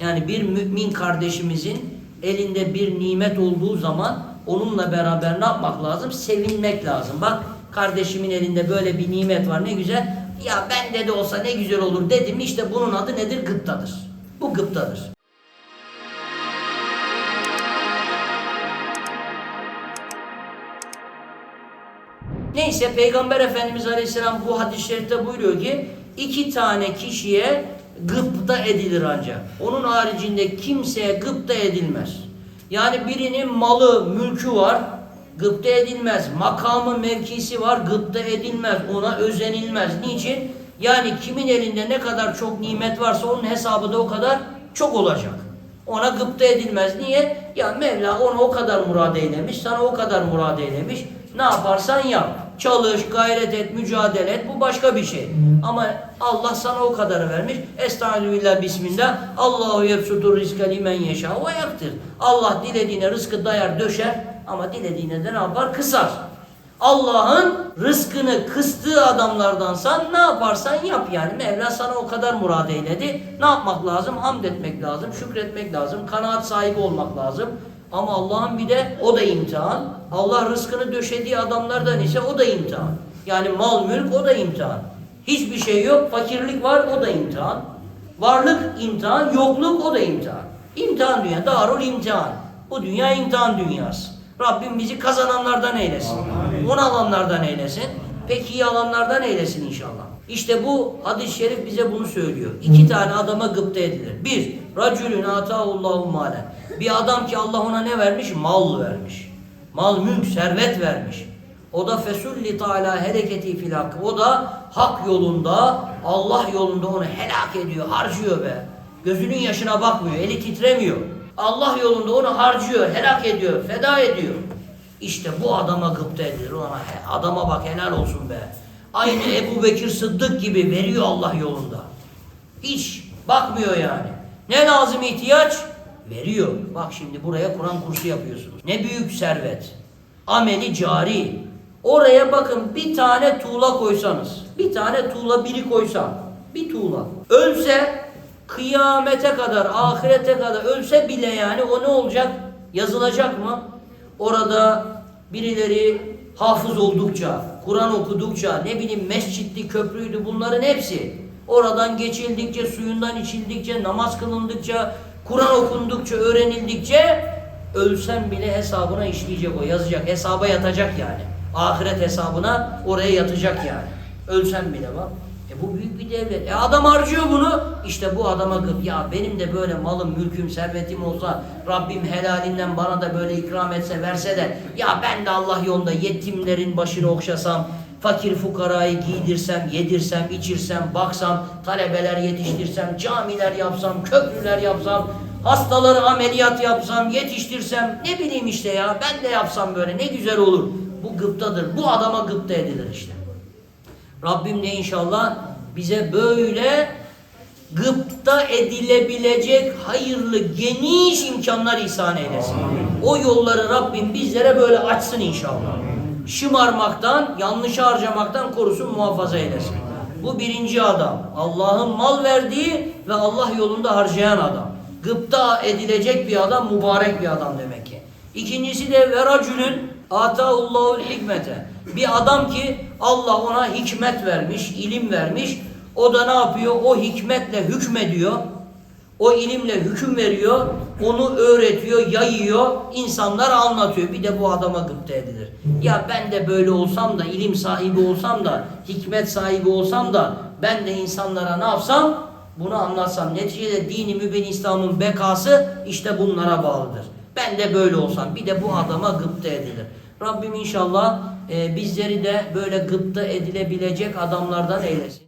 Yani bir mümin kardeşimizin elinde bir nimet olduğu zaman onunla beraber ne yapmak lazım? Sevinmek lazım. Bak kardeşimin elinde böyle bir nimet var ne güzel. Ya bende de olsa ne güzel olur dedim işte bunun adı nedir? Gıptadır. Bu gıptadır. Neyse Peygamber Efendimiz Aleyhisselam bu hadis-i şerifte buyuruyor ki iki tane kişiye gıpta edilir ancak. Onun haricinde kimseye gıpta edilmez. Yani birinin malı, mülkü var, gıpta edilmez. Makamı, mevkisi var, gıpta edilmez. Ona özenilmez. Niçin? Yani kimin elinde ne kadar çok nimet varsa onun hesabı da o kadar çok olacak. Ona gıpta edilmez. Niye? Ya Mevla ona o kadar murad eylemiş, sana o kadar murad eylemiş. Ne yaparsan yap. Çalış, gayret et, mücadele et. Bu başka bir şey. Ama Allah sana o kadarı vermiş. Estağfirullah, bismillah. Allahu yebsutur rizke limen yeşâ ve yaktir. Allah dilediğine rızkı dayar, döşer. Ama dilediğine de ne yapar? Kısar. Allah'ın rızkını kıstığı adamlardansan ne yaparsan yap yani. Mevla sana o kadar murad eyledi. Ne yapmak lazım? Hamd etmek lazım, şükretmek lazım, kanaat sahibi olmak lazım. Ama Allah'ın bir de o da imtihan. Allah rızkını döşediği adamlardan ise o da imtihan. Yani mal, mülk o da imtihan. Hiçbir şey yok, fakirlik var o da imtihan. Varlık imtihan, yokluk o da imtihan. İmtihan dünya, darul imtihan. Bu dünya imtihan dünyası. Rabbim bizi kazananlardan eylesin. Onu alanlardan eylesin. Peki iyi alanlardan eylesin inşallah. İşte bu hadis-i şerif bize bunu söylüyor. İki tane adama gıpta edilir. Bir, racülün atahullahu malen. Bir adam ki Allah ona ne vermiş? Mal vermiş. Mal, mülk, servet vermiş. O da fesulli taala hareketi fil hak. O da hak yolunda, Allah yolunda onu helak ediyor, harcıyor be. Gözünün yaşına bakmıyor, eli titremiyor. Allah yolunda onu harcıyor, helak ediyor, feda ediyor. İşte bu adama gıpta edilir. Ona adama bak helal olsun be. Aynı Ebu Bekir Sıddık gibi veriyor Allah yolunda. Hiç bakmıyor yani. Ne lazım ihtiyaç? Veriyor. Bak şimdi buraya Kur'an kursu yapıyorsunuz. Ne büyük servet. Ameli cari. Oraya bakın bir tane tuğla koysanız. Bir tane tuğla biri koysan. Bir tuğla. Ölse kıyamete kadar, ahirete kadar ölse bile yani o ne olacak? Yazılacak mı? Orada birileri hafız oldukça, Kur'an okudukça, ne bileyim mescitti, köprüydü bunların hepsi. Oradan geçildikçe, suyundan içildikçe, namaz kılındıkça, Kur'an okundukça, öğrenildikçe ölsem bile hesabına işleyecek o, yazacak, hesaba yatacak yani. Ahiret hesabına oraya yatacak yani. Ölsem bile bak. E bu büyük bir devlet. E adam harcıyor bunu. İşte bu adama gıp. Ya benim de böyle malım, mülküm, servetim olsa Rabbim helalinden bana da böyle ikram etse, verse de ya ben de Allah yolunda yetimlerin başını okşasam, fakir fukarayı giydirsem, yedirsem, içirsem, baksam, talebeler yetiştirsem, camiler yapsam, köprüler yapsam, hastaları ameliyat yapsam, yetiştirsem, ne bileyim işte ya ben de yapsam böyle ne güzel olur. Bu gıptadır. Bu adama gıpta edilir işte. Rabbim de inşallah bize böyle gıpta edilebilecek hayırlı geniş imkanlar ihsan eylesin. O yolları Rabbim bizlere böyle açsın inşallah. Şımarmaktan, yanlış harcamaktan korusun, muhafaza eylesin. Bu birinci adam. Allah'ın mal verdiği ve Allah yolunda harcayan adam. Gıpta edilecek bir adam, mübarek bir adam demek ki. İkincisi de veracülün ataullahul hikmete. Bir adam ki Allah ona hikmet vermiş, ilim vermiş. O da ne yapıyor? O hikmetle hükmediyor. O ilimle hüküm veriyor. Onu öğretiyor, yayıyor. insanlara anlatıyor. Bir de bu adama gıpta edilir. Ya ben de böyle olsam da, ilim sahibi olsam da, hikmet sahibi olsam da ben de insanlara ne yapsam? Bunu anlatsam. Neticede dini mübin İslam'ın bekası işte bunlara bağlıdır. Ben de böyle olsam bir de bu adama gıpta edilir. Rabbim inşallah e, bizleri de böyle gıpta edilebilecek adamlardan eylesin.